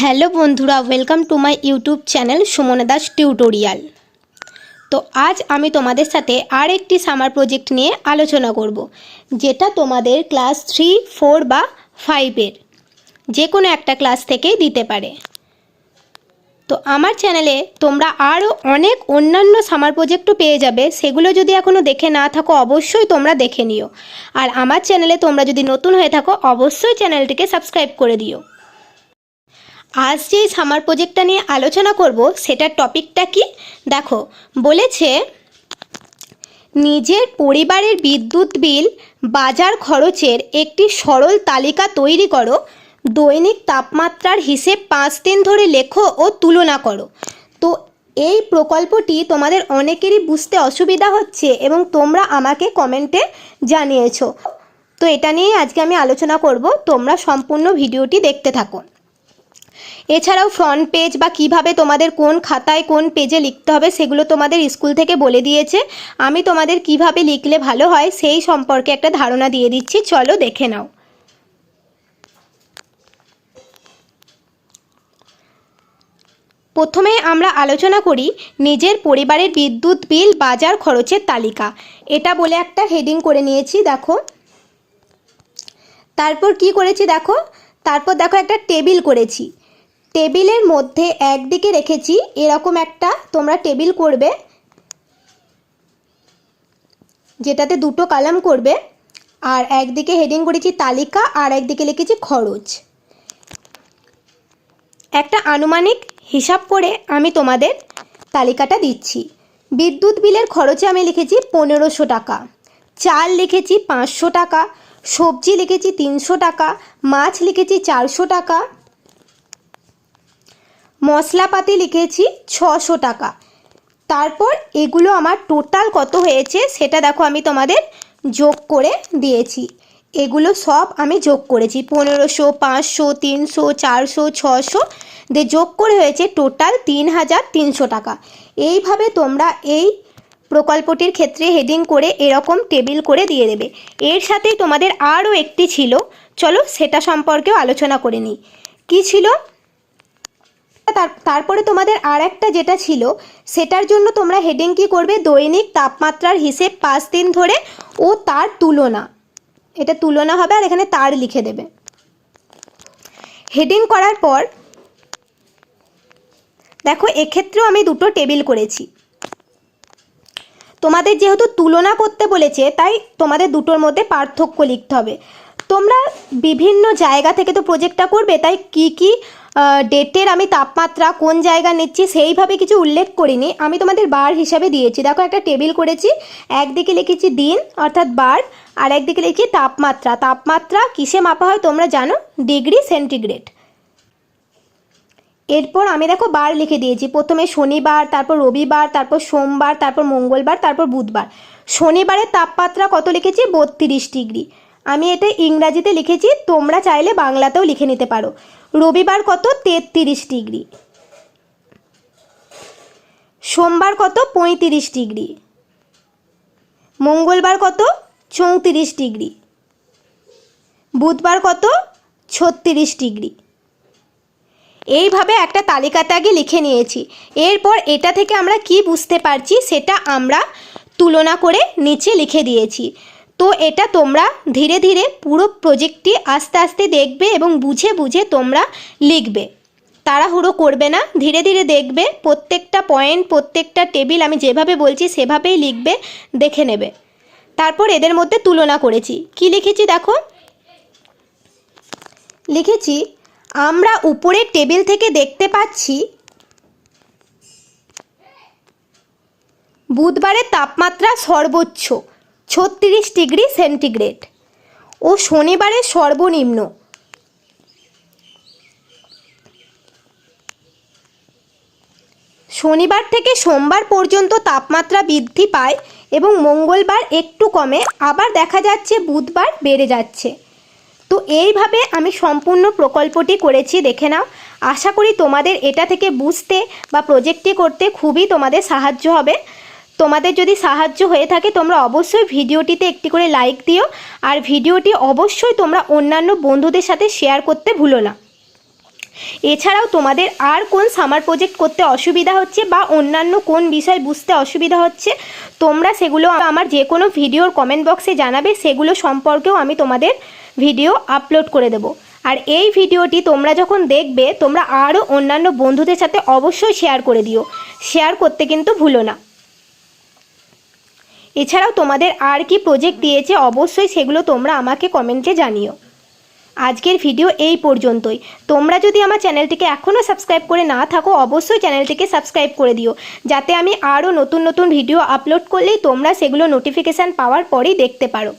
Hello বন্ধুরা welcome to my YouTube channel Sumana Das tutorial তো আজ আমি তোমাদের সাথে আর একটি সামার প্রজেক্ট নিয়ে আলোচনা করব, যেটা তোমাদের ক্লাস থ্রি ফোর বা ফাইভের যে কোনো একটা ক্লাস থেকেই দিতে পারে। তো আমার চ্যানেলে তোমরা আরও অনেক অন্যান্য সামার প্রজেক্টও পেয়ে যাবে, সেগুলো যদি এখনও দেখে না থাকো অবশ্যই তোমরা দেখে নিও। আর আমার চ্যানেলে তোমরা যদি নতুন হয়ে থাকো, অবশ্যই চ্যানেলটিকে সাবস্ক্রাইব করে দিও। আজ যে সামার প্রজেক্টটা নিয়ে আলোচনা করব, সেটার টপিকটা কি? দেখো, বলেছে নিজের পরিবারের বিদ্যুৎ বিল, বাজার খরচের একটি সরল তালিকা তৈরি করো, দৈনিক তাপমাত্রার হিসেব পাঁচ দিন ধরে লেখো ও তুলনা করো। তো এই প্রকল্পটি তোমাদের অনেকেরই বুঝতে অসুবিধা হচ্ছে এবং তোমরা আমাকে কমেন্টে জানিয়েছো। তো এটা নিয়েই আজকে আমি আলোচনা করব, তোমরা সম্পূর্ণ ভিডিওটি দেখতে থাকো। এছাড়াও ফ্রন্ট পেজ বা কীভাবে তোমাদের কোন খাতায় কোন পেজে লিখতে হবে সেগুলো তোমাদের স্কুল থেকে বলে দিয়েছে। আমি তোমাদের কীভাবে লিখলে ভালো হয় সেই সম্পর্কে একটা ধারণা দিয়ে দিচ্ছি। চলো দেখে নাও। প্রথমে আমরা আলোচনা করি নিজের পরিবারের বিদ্যুৎ বিল বাজার খরচের তালিকা। এটা বলে একটা হেডিং করে নিয়েছি, দেখো। তারপর কি করেছি দেখো? তারপর দেখো একটা টেবিল করেছি। টেবিলের মধ্যে একদিকে রেখেছি, এরকম একটা তোমরা টেবিল করবে, যেটাতে দুটো কালাম করবে, আর একদিকে হেডিং করেছি তালিকা, আর একদিকে লিখেছি খরচ। একটা আনুমানিক হিসাব করে আমি তোমাদের তালিকাটা দিচ্ছি। বিদ্যুৎ বিলের খরচে আমি লিখেছি পনেরোশো টাকা, চাল লিখেছি পাঁচশো টাকা, সবজি লিখেছি তিনশো টাকা, মাছ লিখেছি চারশো টাকা মশলাপাতি লিখেছি ছশো টাকা। তারপর এগুলো আমার টোটাল কত হয়েছে সেটা দেখো আমি তোমাদের যোগ করে দিয়েছি। এগুলো সব আমি যোগ করেছি, পনেরোশো, পাঁচশো, তিনশো, চারশো, ছশো। দিয়ে যোগ করে হয়েছে টোটাল তিন হাজার তিনশো টাকা। এইভাবে তোমরা এই প্রকল্পটির ক্ষেত্রে হেডিং করে এরকম টেবিল করে দিয়ে দেবে। এর সাথেই তোমাদের আরও একটি ছিল, চলো সেটা সম্পর্কেও আলোচনা করে নিই। কী ছিল? তারপরে তোমাদের আর একটা যেটা ছিল, সেটার জন্য তোমরা হেডিং কি করবে? দৈনিক তাপমাত্রার হিসেব পাঁচ দিন ধরে ও তার তুলনা। এটা তুলনা হবে আর এখানে তার লিখে দেবে। হেডিং করার পর, দেখো, এক্ষেত্রেও আমি দুটো টেবিল করেছি। তোমাদের যেহেতু তুলনা করতে বলেছে, তাই তোমাদের দুটোর মধ্যে পার্থক্য লিখতে হবে। তোমরা বিভিন্ন জায়গা থেকে তো প্রজেক্টটা করবে, তাই কি কি ডেটের আমি তাপমাত্রা কোন জায়গা নিচ্ছি সেইভাবে কিছু উল্লেখ করিনি। আমি তোমাদের বার হিসাবে দিয়েছি। দেখো, একটা টেবিল করেছি। একদিকে লিখেছি দিন, অর্থাৎ বার, আর একদিকে লিখেছি তাপমাত্রা। তাপমাত্রা কিসে মাপা হয় তোমরা জানো? Degree centigrade. এরপর আমি দেখো বার লিখে দিয়েছি। প্রথমে শনিবার, তারপর রবিবার, তারপর সোমবার, তারপর মঙ্গলবার, তারপর বুধবার। শনিবারের তাপমাত্রা কত লিখেছি? বত্রিশ ডিগ্রি। আমি এটা ইংরাজিতে লিখেছি, তোমরা চাইলে বাংলাতেও লিখে নিতে পারো। রবিবার কত? তেত্রিশ ডিগ্রি। সোমবার কত? পঁয়ত্রিশ ডিগ্রি। মঙ্গলবার কত? চৌত্রিশ ডিগ্রি। বুধবার কত? ছত্রিশ ডিগ্রি। এইভাবে একটা তালিকাতে আগে লিখে নিয়েছি। এরপর এটা থেকে আমরা কি বুঝতে পারছি সেটা আমরা তুলনা করে নিচে লিখে দিয়েছি। তো এটা তোমরা ধীরে ধীরে পুরো প্রজেক্টটি আস্তে আস্তে দেখবে এবং বুঝে বুঝে তোমরা লিখবে। তাড়াহুড়ো করবে না, ধীরে ধীরে দেখবে, প্রত্যেকটা পয়েন্ট প্রত্যেকটা টেবিল আমি যেভাবে বলছি সেভাবেই লিখবে, দেখে নেবে। তারপর এদের মধ্যে তুলনা করেছি। কি লিখেছি দেখো? লিখেছি, আমরা উপরের টেবিল থেকে দেখতে পাচ্ছি বুধবারের তাপমাত্রা সর্বোচ্চ। ছত্রিশ ডিগ্রি সেন্টিগ্রেড। ও শনিবারের সর্বনিম্ন। শনিবার থেকে সোমবার পর্যন্ত তাপমাত্রা বৃদ্ধি পায় এবং মঙ্গলবার একটু কমে, আবার দেখা যাচ্ছে বুধবার বেড়ে যাচ্ছে। তো এইভাবে আমি সম্পূর্ণ প্রকল্পটি করেছি, দেখে নাও। আশা করি তোমাদের এটা থেকে বুঝতে বা প্রজেক্টটি করতে খুবই তোমাদের সাহায্য হবে। তোমাদের যদি সাহায্য হয়ে থাকে, তোমরা অবশ্যই ভিডিওটিতে একটি করে লাইক দিও, আর ভিডিওটি অবশ্যই তোমরা অন্যান্য বন্ধুদের সাথে শেয়ার করতে ভুলো না। এছাড়াও তোমাদের আর কোন সামার প্রজেক্ট করতে অসুবিধা হচ্ছে বা অন্যান্য কোন বিষয় বুঝতে অসুবিধা হচ্ছে, তোমরা সেগুলো আমার যে কোনো ভিডিওর কমেন্ট বক্সে জানাবে, সেগুলো সম্পর্কেও আমি তোমাদের ভিডিও আপলোড করে দেবো। আর এই ভিডিওটি তোমরা যখন দেখবে, তোমরা আরও অন্যান্য বন্ধুদের সাথে অবশ্যই শেয়ার করে দিও। শেয়ার করতে কিন্তু ভুলো না। এছাড়াও তোমাদের আর কি প্রজেক্ট দিয়েছে, অবশ্যই সেগুলো তোমরা আমাকে কমেন্টে জানিও। আজকের ভিডিও এই পর্যন্তই। তোমরা যদি আমার চ্যানেলটিকে এখনও সাবস্ক্রাইব করে না থাকো, অবশ্যই চ্যানেলটিকে সাবস্ক্রাইব করে দিও। যাতে আমি আরও নতুন নতুন ভিডিও আপলোড করলেই তোমরা সেগুলো নোটিফিকেশান পাওয়ার পরেই দেখতে পারো।